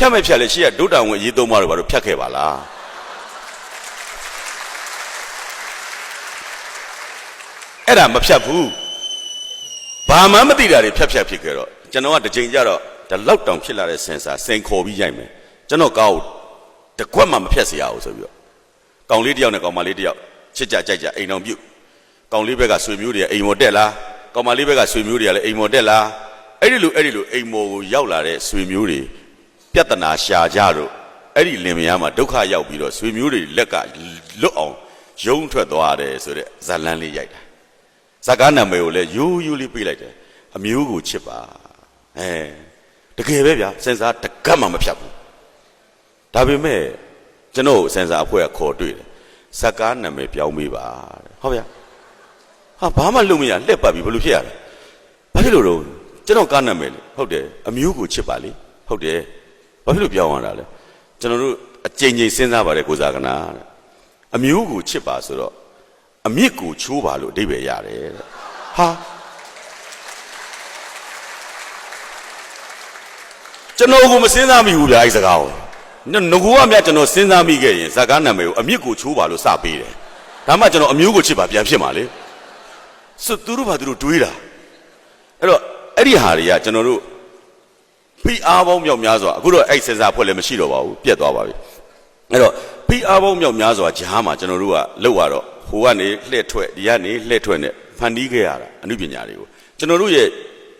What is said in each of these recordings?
ဖြတ်မဲ့ဖြတ်လဲရှေ့ကဒုတံဝင်ရေးသုံးပါတော့ဘာလို့ဖြတ်ခဲ့ပါလားအဲ့ဒါမဖြတ်ဘူးဘာမှမသိတာတွေဖြတ်ဖြတ်ဖြစ်ခဲ့တော့ကျွန်တော်ကတစ်ချိန်ကြတော့ဒီလောက်တောင်ဖြစ်လာတဲ့စင်ဆာစင်ခေါ်ပြီးရိုက်မယ်ကျွန်တော်ကားကိုတကွက်မှမဖြတ်စရာဘူးဆိုပြီးတော့ကောင်လေးတယောက်နဲ့ကောင်မလေးတယောက်ချစ်ကြကြိုက်ကြအိမ်တော်ပြုတ်ကောင်လေးဘက်ကဆွေမျိုးတွေကအိမ်မော်တက်လားကောင်မလေးဘက်ကဆွေမျိုးတွေကလည်းအိမ်မော်တက်လားအဲ့ဒီလိုအဲ့ဒီလိုအိမ်မော်ကိုရောက်လာတဲ့ဆွေမျိုးတွေ ပြဿနာရှာကြတော့အဲ့ဒီလင်မယားမှာဒုက္ခရောက်ပြီးတော့ဆွေမျိုးတွေလက်ကလွတ်အောင်ယုံထွက်သွားတယ်ဆိုတဲ့ဇာလန်းလေးရိုက်တာဇာကားနာမည်ကိုလည်းရိုးရိုးလေးပေးလိုက်တယ်အမျိုးကိုချစ်ပါအဲတကယ်ပဲဗျာစင်စားတကတ်မှမဖြတ်ဘူးဒါပေမဲ့ကျွန်တော်စင်စားအဖွဲ့ကခေါ်တွေ့တယ်ဇာကားနာမည်ပြောင်းပေးပါတဲ့ဟုတ်ဗျာဟာဘာမှလုပ်မရလှက်ပတ်ပြီဘယ်လိုဖြစ်ရလဲဘာဖြစ်လို့တော့ကျွန်တော်ကားနာမည်လေဟုတ်တယ်အမျိုးကိုချစ်ပါလေဟုတ်တယ် ဘာဖြစ်လို့ပြောင်းရတာလဲကျွန်တော်တို့အကြိမ်ကြိမ်စဉ်းစားပါတယ်ကိုဇာကနာတဲ့အမျိုးကိုချစ်ပါဆိုတော့အမြစ်ကိုချိုးပါလို့အဓိပ္ပာယ်ရတယ်တဲ့ဟာကျွန်တော်ကမစဉ်းစားမိဘူးဗျာအဲ့စကားကိုငကူကမြတ်ကျွန်တော်စဉ်းစားမိခဲ့ရင်ဇာကားနာမည်ကိုအမြစ်ကိုချိုးပါလို့စပေးတယ်ဒါမှကျွန်တော်အမျိုးကိုချစ်ပါပြန်ဖြစ်မှာလေစွသူတို့ဘာသူတို့တွေးတာအဲ့တော့အဲ့ဒီဟာတွေကကျွန်တော်တို့ ဖိအားပေါင်းမြောက်များစွာအခုတော့အဲ့စဉ်းစားဖွဲ့လည်းမရှိတော့ပါဘူးပြတ်သွားပါပြီအဲ့တော့ဖိအားပေါင်းမြောက်များစွာဂျားမှာကျွန်တော်တို့ကလောက်ရတော့ဟိုကနေလှည့်ထွက်ဒီကနေလှည့်ထွက်နဲ့ဖန်တီးခဲ့ရတာအမှုပညာတွေကိုကျွန်တော်တို့ရဲ့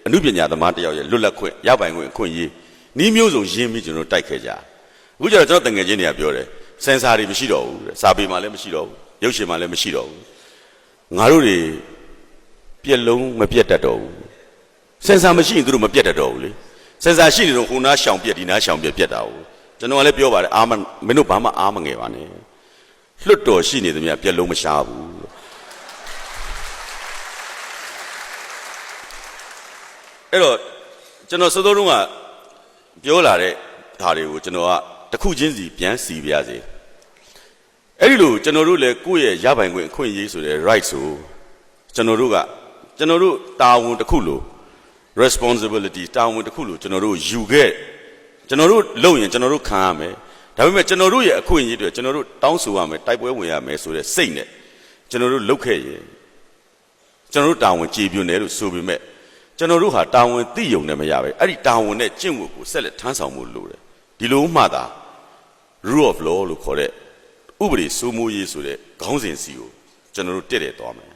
အမှုပညာသမားတစ်ယောက်ရဲ့လွတ်လပ်ခွင့်ရပိုင်ခွင့်အခွင့်အရေးနီးမျိုးစုံရင်းပြီးကျွန်တော်တို့တိုက်ခဲ့ကြအခုကျတော့ကျွန်တော်တငယ်ချင်းတွေကပြောတယ်စင်ဆာတွေမရှိတော့ဘူးတဲ့စာပေမှာလည်းမရှိတော့ဘူးရုပ်ရှင်မှာလည်းမရှိတော့ဘူးငါတို့တွေပြက်လုံးမပြက်တတ်တော့ဘူးစင်ဆာမရှိရင်သူတို့မပြက်တတ်တော့ဘူးလေ စင်ဆာရှိနေတော့ဟိုနားရှောင်ပြက်ဒီနားရှောင်ပြက်ပြက်တာဘူးကျွန်တော်ကလည်းပြောပါတယ်အာမမင်းတို့ဘာမှအားမငယ်ပါနဲ့လွတ်တော်ရှိနေသမျှပြက်လုံးမရှားဘူးအဲ့တော့ကျွန်တော်စသောတုန်းကပြောလာတဲ့ဓာတွေကိုကျွန်တော်ကတစ်ခုချင်းစီပြန်စီပြရစေအဲ့ဒီလိုကျွန်တော်တို့လည်းကိုယ့်ရဲ့ရပိုင်ခွင့်အခွင့်အရေးဆိုတဲ့ right ဆိုကျွန်တော်တို့ကကျွန်တော်တို့တာဝန်တစ်ခုလို့ responsibility တာဝန်တစ်ခုလို့ကျွန်တော်တို့ယူခဲ့ကျွန်တော်တို့လုပ်ရင်ကျွန်တော်တို့ခံရမယ်ဒါပေမဲ့ကျွန်တော်တို့ရဲ့အခွင့်အရေးတွေကျွန်တော်တို့တောင်းဆိုရမယ်တိုက်ပွဲဝင်ရမယ်ဆိုတဲ့စိတ်နဲ့ကျွန်တော်တို့လုပ်ခဲ့ရင်ကျွန်တော်တို့တာဝန်ကြည်ပြွနေလို့ဆိုပေမဲ့ကျွန်တော်တို့ဟာတာဝန်သိယုံနဲ့မရပဲအဲ့ဒီတာဝန်နဲ့ကျင့်ဝတ်ကိုဆက်လက်ထမ်းဆောင်မှုလိုတယ်ဒီလိုမှသာ rule of law လို့ခေါ်တဲ့ဥပဒေစိုးမိုးရေးဆိုတဲ့ခေါင်းစဉ်စီကိုကျွန်တော်တို့တည့်တယ်သွားမယ်